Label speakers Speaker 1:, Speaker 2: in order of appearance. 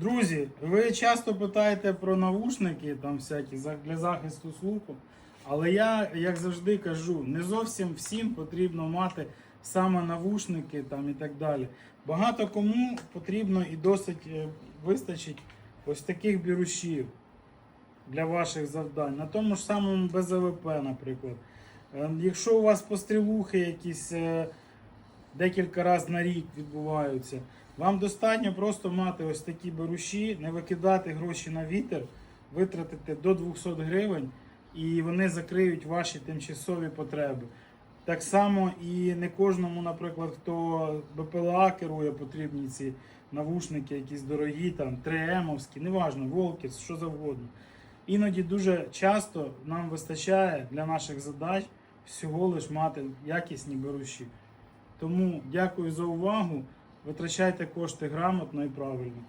Speaker 1: Друзі, ви часто питаєте про навушники там всякі для захисту слуху. Але я, як завжди, кажу, не зовсім всім потрібно мати саме навушники там і так далі. Багато кому потрібно і досить е, вистачить ось таких бірушів для ваших завдань. На тому ж самому БЗВП, наприклад. Е, Якщо у вас пострілухи якісь е, декілька разів на рік відбуваються, вам достатньо просто мати ось такі беруші, не викидати гроші на вітер, витратити до 200 гривень, і вони закриють ваші тимчасові потреби. Так само і не кожному, наприклад, хто БПЛА керує, потрібні ці навушники, якісь дорогі, там 3М-овські, неважно, Волкіс, що завгодно. Іноді дуже часто нам вистачає для наших задач всього лиш мати якісні беруші. Тому дякую за увагу. Витрачайте кошти грамотно і правильно.